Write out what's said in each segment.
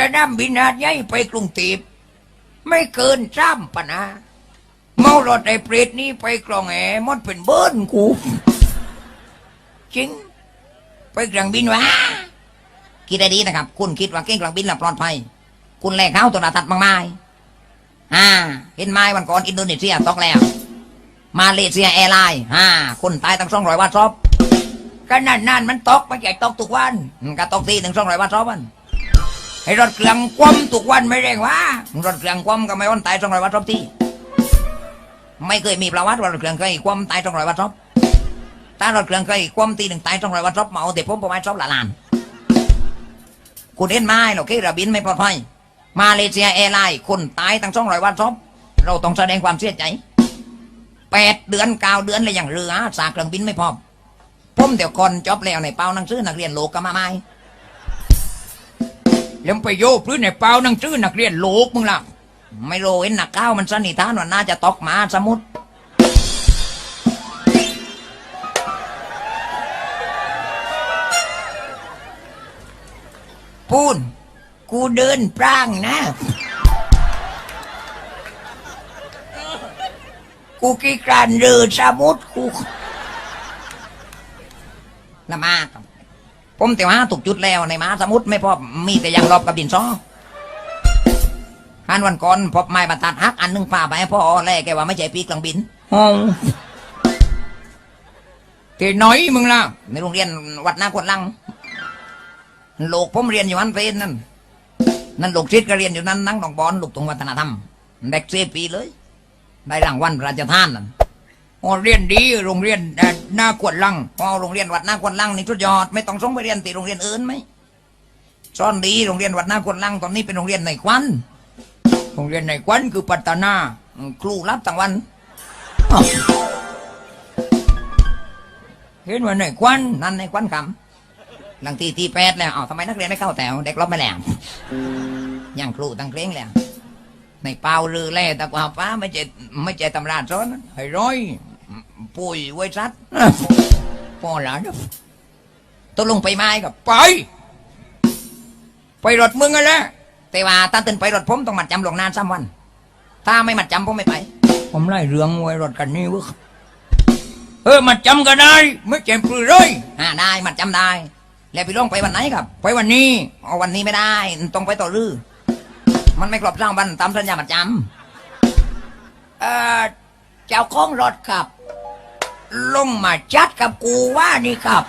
สนามบินหาดใหญ่ไปกรุงเทพไม่เกินจ้ำปะนะ เมารถไอ้เปรตนี่ไปกลองแหมดเป็นเบิ้นกู จริง ไปเครื่องบินวะคิดได้ดีนะครับ คุณคิดว่าเก่งกลางบินละปลอดภัย คุณแลกเข้าตัวตัดมากมายอ่า เห็นไหมวันก่อนอินโดนีเซียตกแล้ว มาเลเซียแอร์ไลน์อ่าคนตายตั้งสองร้อยวัตซอบขนาดนั้นมันตกไม่ใช่ตกทุกวันก็ตกทีถึงสองร้อยวัตซอบวัน ไอ้รถเครื่องคว่ำทุกวันไม่แรงวะรถเครื่องคว่ำก็ไม่วันตายสองร้อยวัตซอบที่ ไม่เคยมีประวัติว่ารถเครื่องเคยคว่ำตายสองร้อยวัตซอบถ้ารถเครื่องเคยคว่ำตีหนึ่งตายสองร้อยวัตซอบเมาแต่ผมประมาณซอบละลานคุณเห็นไหมเราเครื่องบินไม่ปลอดภัยมาเลเซียแอร์ไลน์คนตายตั้งสองร้อยวัตซอบเราต้องแสดงความเสียใจแปดเดือนเก้าเดือนเลยอย่างเรือสากเครื่องบินไม่พอผมเดี๋ยวก่อนจบแล้วในเป้าหนังสือนักเรียนโลกก็มาไม่ แล้วไปโยพื้นในเปล่านังชื่อนักเรียนโลกมึงล่ะ ไม่รู้เห็นหนักก้าวมันสนิทานว่าน่าจะตกมาสมุทรพูนกูเดินปร่างนะ กูกีกรานเรือสมุทรกูละมากครับ ผมแต่ว่าถูกจุดแล้วในมหาสมุทรไม่พอมีแต่ยางรอบกับดินซอฮันวันก่อนพบไม้บรรทัดหักอันหนึงป่าไปให้พ่อแล่แกว่าไม่ใช่ปีกเครื่องบินห้องที่น้อยมึงล่ะในโรงเรียนวัดนาควนลังโลกผมเรียนอยู่อันเพนนั่นนั่นลูกชิดก็เรียนอยู่นั่นนั่งดองบอลลูกตรงวัฒนธรรมเด็กเซปีเลย ได้รางวัลพระราชทานนั่น โอ้เรียนดีโรงเรียนหน้ากวดลังพอโรงเรียนวัดหน้าควนลังนี่สุดยอดไม่ต้องส่งไปเรียนตีโรงเรียนอื่นไหมซ่อนดีโรงเรียนวัดหน้าควนลังตอนนี้เป็นโรงเรียนในควันโรงเรียนในควันคือปัตตานาครูรับทั้งวันเห็นว่าในควันนั่นในควันคำหลังทีที่แปดแล้วเอทำไมนักเรียนไม่เข้าแถวเด็กรบไม่แล้วยังครูตั้งเพลงแล้วในเปล่าลือแล่ตะกวาป้าไม่เจไม่เจตำราซ้อนให้ร้อย ปุยไว้ซัดพอหลานตกลงไปไม้กับไป ไปรถมึงกันแหละแต่ว่าถ้าตื่นไปรถผมต้องมัดจำหลวงนานสามวัน ถ้าไม่มัดจำผมไม่ไป ผมไล่เรื่องไว้รถกันนี่เวะเออมันจำกันได้ ไม่เจ็บปลือเลยอ่าได้มัดจำได้ แล้วพี่ลงไปวันไหนครับ ไปวันนี้เอาวันนี้ไม่ได้ ต้องไปต่อรือมันไม่ครบสร้างวันตามสัญญามัดจเออเจ้าของรถครับ ลงมาจัดกับกูว่านี่ครับ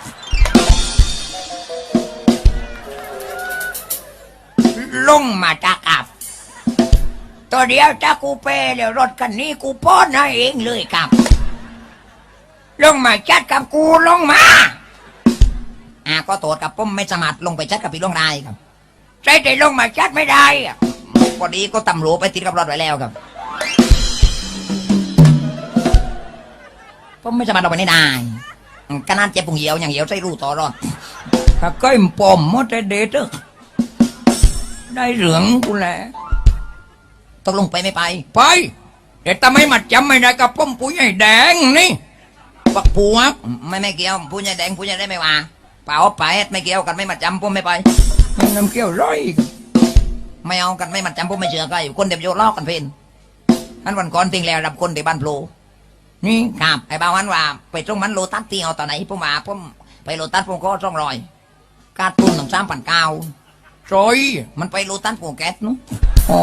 ลงมาจากับ ตัวเดียวถ้ากูเปย์แล้วรถคันนี้กูป้อนให้เองเลยครับ ลงมาจัดกับกูลงมา อ่าก็โทษกับผมไม่สามารลงไปชัดกับพี่ลงได้ครับใช่แต่ลงมาจัดไม่ได้อะพอดีก็ตำรวจไปติดกับรถไว้แล้วครับ ผมไม่สามารถลงไปได้ได้อืมขนาดเจ็บปุงเหี่ยวอย่างเหี่ยวใส่รูต่อรอดถ้าก้อยปอมมดได้เด็ดอะได้เหลืองกูแหละตกลงไปไม่ไป ไปแต่ทำไมมาจำไม่ได้กับป้อมปุ๋ยใหญ่แดงนี่ปักผัวไม่ไม่เกี่ยวผู้ใหญ่แดงผู้ใหญ่ได้ไม่ว่าเปล่าไปไม่เกี่ยวกันไม่มาจำผมไม่ไปมันน้ำเกี้ยวร้อยไม่เอากันไม่มาจำผมไม่เชื่อใครคนเดียวโยลอกกันเพนอันวันก่อนติงแล้วรับคนที่บ้านโพล นี่ครับไอ้บ่าวันว่าไปตรงมันโลตัสที่เอาตอนไหนผมว่าผมไปโลตัสผมก็ช่องรอยการตุนถึงสามพันเก้าโอยมันไปโลตัสปูแก๊สนู้นอ๋อ